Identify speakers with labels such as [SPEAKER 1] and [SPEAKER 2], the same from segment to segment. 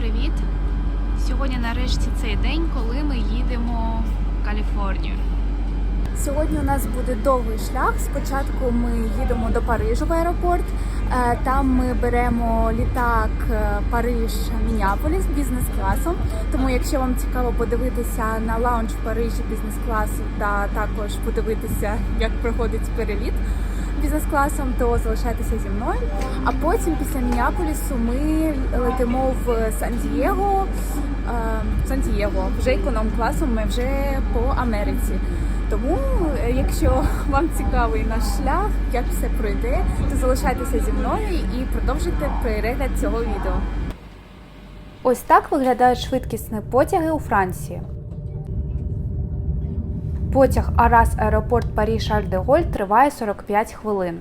[SPEAKER 1] привіт! Сьогодні нарешті цей день, коли ми їдемо в Каліфорнію.
[SPEAKER 2] Сьогодні у нас буде довгий шлях. Спочатку ми їдемо до Парижу в аеропорт. Е, Там ми беремо літак е, Париж Мініаполіс бізнес-класом. Тому, якщо вам цікаво подивитися на лаунж в Парижі бізнес-класу та також подивитися, як проходить переліт бізнес-класом, то залишайтеся зі мною. А потім після Мініаполісу ми летимо в Сан-Дієго. Е, Сан-Дієго вже економ-класом. Ми вже по Америці. Тому, е, якщо вам цікавий наш шлях, як все пройде, то залишайтеся зі мною і продовжуйте перегляд цього відео. Ось так виглядають швидкісні потяги у Франції. Потяг Арас Аеропорт Парі Шарль де Голь триває 45 хвилин.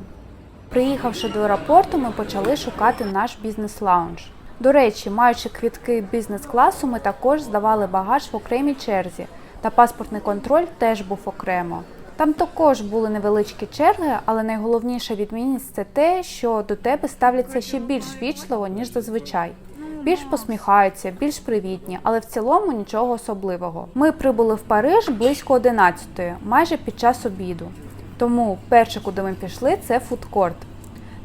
[SPEAKER 2] Приїхавши до аеропорту, ми почали шукати наш бізнес-лаунж. До речі, маючи квітки бізнес-класу, ми також здавали багаж в окремій черзі, та паспортний контроль теж був окремо. Там також були невеличкі черги, але найголовніша відмінність це те, що до тебе ставляться ще більш вічливо, ніж зазвичай. Більш посміхаються, більш привітні, але в цілому нічого особливого. Ми прибули в Париж близько 11-ї, майже під час обіду. Тому перше, куди ми пішли, це фудкорт.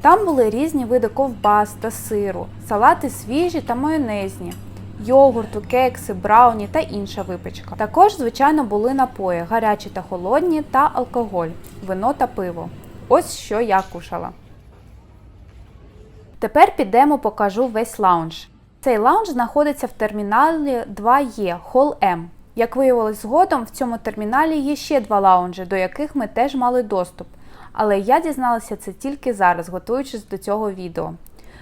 [SPEAKER 2] Там були різні види ковбас та сиру, салати свіжі та майонезні, йогурту, кекси, брауні та інша випічка. Також, звичайно, були напої гарячі та холодні та алкоголь, вино та пиво. Ось що я кушала. Тепер підемо покажу весь лаунж. Цей лаунж знаходиться в терміналі 2Е Hall M. Як виявилось згодом, в цьому терміналі є ще два лаунжі, до яких ми теж мали доступ. Але я дізналася це тільки зараз, готуючись до цього відео.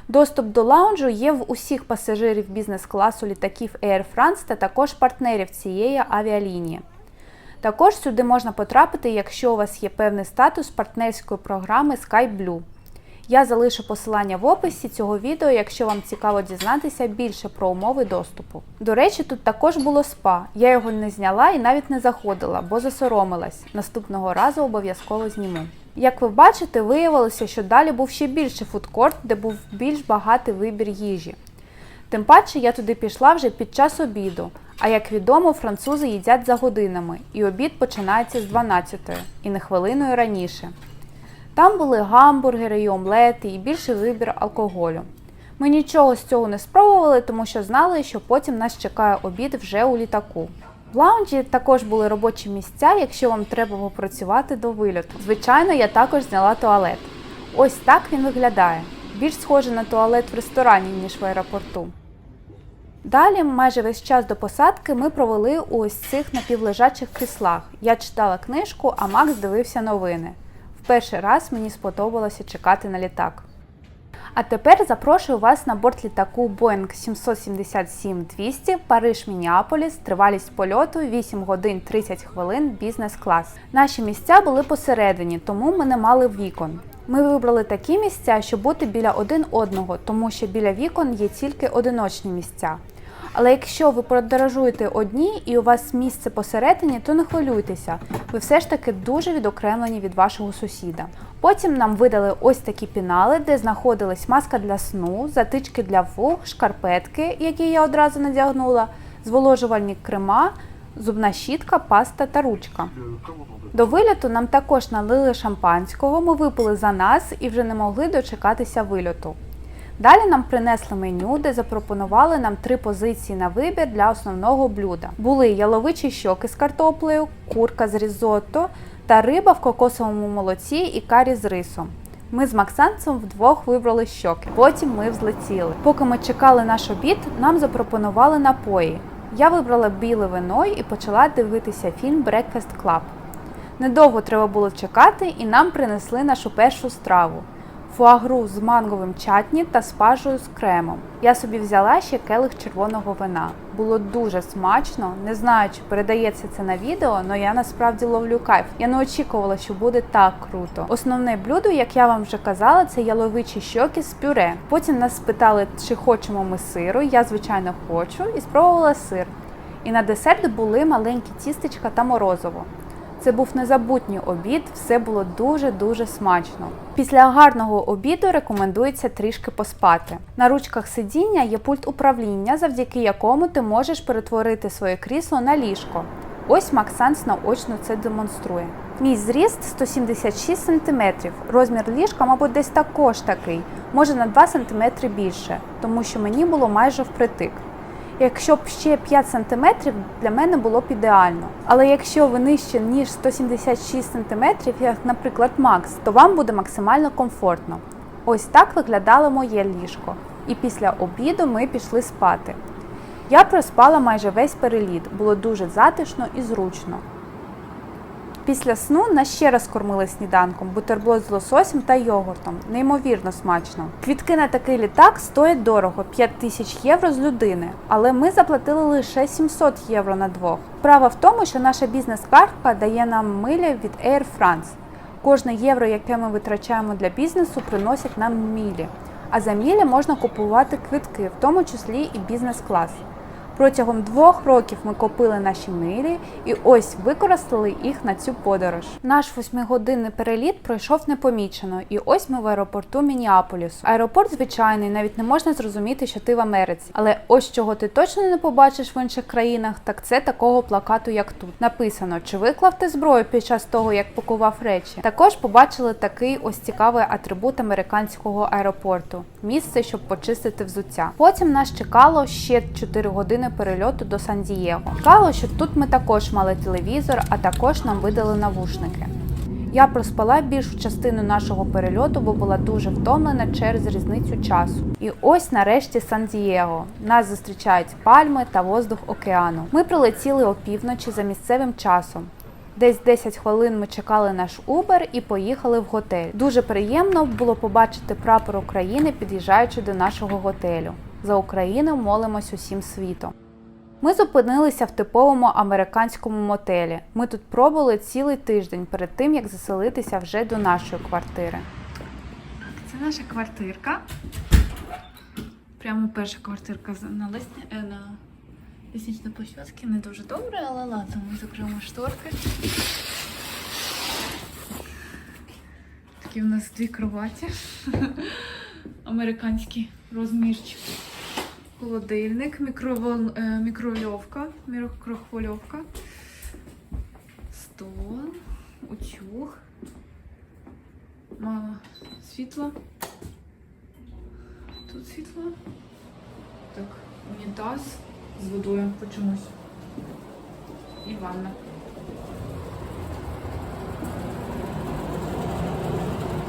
[SPEAKER 2] Доступ до лаунжу є в усіх пасажирів бізнес-класу літаків Air France та також партнерів цієї авіалінії. Також сюди можна потрапити, якщо у вас є певний статус партнерської програми SkyBlue. Я залишу посилання в описі цього відео, якщо вам цікаво дізнатися більше про умови доступу. До речі, тут також було спа. Я його не зняла і навіть не заходила, бо засоромилась. Наступного разу обов'язково зніму. Як ви бачите, виявилося, що далі був ще більший фудкорт, де був більш багатий вибір їжі. Тим паче я туди пішла вже під час обіду. А як відомо, французи їдять за годинами, і обід починається з 12-ї і не хвилиною раніше. Там були гамбургери і омлети, і більший вибір алкоголю. Ми нічого з цього не спробували, тому що знали, що потім нас чекає обід вже у літаку. В лаунжі також були робочі місця, якщо вам треба попрацювати до вильоту. Звичайно, я також зняла туалет. Ось так він виглядає. Більш схожий на туалет в ресторані, ніж в аеропорту. Далі, майже весь час до посадки, ми провели у ось цих напівлежачих кріслах. Я читала книжку, а Макс дивився новини. Перший раз мені сподобалося чекати на літак. А тепер запрошую вас на борт літаку Boeing 777-200 Париж-Мініаполіс, тривалість польоту 8 годин 30 хвилин бізнес-клас. Наші місця були посередині, тому ми не мали вікон. Ми вибрали такі місця, щоб бути біля один одного, тому що біля вікон є тільки одиночні місця. Але якщо ви подорожуєте одні і у вас місце посередині, то не хвилюйтеся, ви все ж таки дуже відокремлені від вашого сусіда. Потім нам видали ось такі пінали, де знаходилась маска для сну, затички для вух, шкарпетки, які я одразу надягнула, зволожувальні крема, зубна щітка, паста та ручка. До вильоту нам також налили шампанського, ми випили за нас і вже не могли дочекатися вильоту. Далі нам принесли меню, де запропонували нам три позиції на вибір для основного блюда. Були яловичі щоки з картоплею, курка з різотто та риба в кокосовому молоці і карі з рисом. Ми з Максанцем вдвох вибрали щоки. Потім ми взлетіли. Поки ми чекали наш обід, нам запропонували напої. Я вибрала біле вино і почала дивитися фільм Breakfast Club. Недовго треба було чекати, і нам принесли нашу першу страву фуагру з манговим чатні та спажею з кремом. Я собі взяла ще келих червоного вина. Було дуже смачно. Не знаю, чи передається це на відео, але я насправді ловлю кайф. Я не очікувала, що буде так круто. Основне блюдо, як я вам вже казала, це яловичі щоки з пюре. Потім нас спитали, чи хочемо ми сиру. Я, звичайно, хочу і спробувала сир. І на десерт були маленькі тістечка та морозиво. Це був незабутній обід, все було дуже-дуже смачно. Після гарного обіду рекомендується трішки поспати. На ручках сидіння є пульт управління, завдяки якому ти можеш перетворити своє крісло на ліжко. Ось Максанс наочно це демонструє. Мій зріст 176 см, розмір ліжка, мабуть, десь також такий, може на 2 см більше, тому що мені було майже впритик. Якщо б ще 5 см, для мене було б ідеально. Але якщо ви нижче ніж 176 см, як, наприклад, Макс, то вам буде максимально комфортно. Ось так виглядало моє ліжко. І після обіду ми пішли спати. Я проспала майже весь переліт, було дуже затишно і зручно. Після сну нас ще раз кормили сніданком, бутерброд з лососем та йогуртом. Неймовірно смачно. Квітки на такий літак стоять дорого 5 тисяч євро з людини, але ми заплатили лише 700 євро на двох. Справа в тому, що наша бізнес-картка дає нам милі від Air France. Кожне євро, яке ми витрачаємо для бізнесу, приносять нам мілі. А за мілі можна купувати квитки, в тому числі і бізнес-клас. Протягом двох років ми купили наші милі і ось використали їх на цю подорож. Наш восьмигодинний переліт пройшов непомічено, і ось ми в аеропорту Мініаполісу. Аеропорт звичайний, навіть не можна зрозуміти, що ти в Америці. Але ось чого ти точно не побачиш в інших країнах, так це такого плакату, як тут. Написано, чи виклав ти зброю під час того, як пакував речі. Також побачили такий ось цікавий атрибут американського аеропорту місце, щоб почистити взуття. Потім нас чекало ще 4 години перельоту до Сан-Дієго. Цікаво, що тут ми також мали телевізор, а також нам видали навушники. Я проспала більшу частину нашого перельоту, бо була дуже втомлена через різницю часу. І ось нарешті Сан-Дієго. Нас зустрічають пальми та воздух океану. Ми прилетіли опівночі за місцевим часом. Десь 10 хвилин ми чекали наш Uber і поїхали в готель. Дуже приємно було побачити прапор України, під'їжджаючи до нашого готелю. За Україну молимось усім світом. Ми зупинилися в типовому американському мотелі. Ми тут пробули цілий тиждень перед тим, як заселитися вже до нашої квартири.
[SPEAKER 1] Це наша квартирка. Прямо перша квартирка на лесні, е, на лісничній площадці. Не дуже добре, але ладно, ми закриємо шторки. Такі у нас дві кроваті. Американський розмірчик. Холодильник, мікровол... е, мікрохвильовка, мікрохвильовка, стол, утюг, мало світла. Тут світло. Так, унітаз з водою почомусь. І ванна.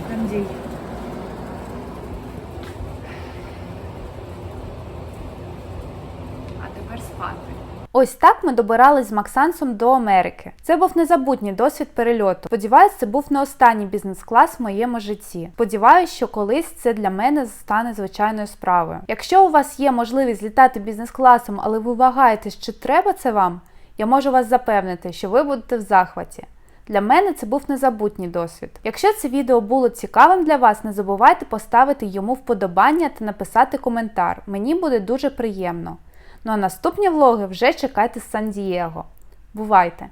[SPEAKER 1] Кондей. А тепер спати.
[SPEAKER 2] Ось так ми добирались з Максансом до Америки. Це був незабутній досвід перельоту. Сподіваюсь, це був не останній бізнес-клас в моєму житті. Сподіваюсь, що колись це для мене стане звичайною справою. Якщо у вас є можливість літати бізнес-класом, але ви вагаєтесь, чи треба це вам, я можу вас запевнити, що ви будете в захваті. Для мене це був незабутній досвід. Якщо це відео було цікавим для вас, не забувайте поставити йому вподобання та написати коментар. Мені буде дуже приємно. Ну а наступні влоги вже чекайте з Сан-Дієго. Бувайте!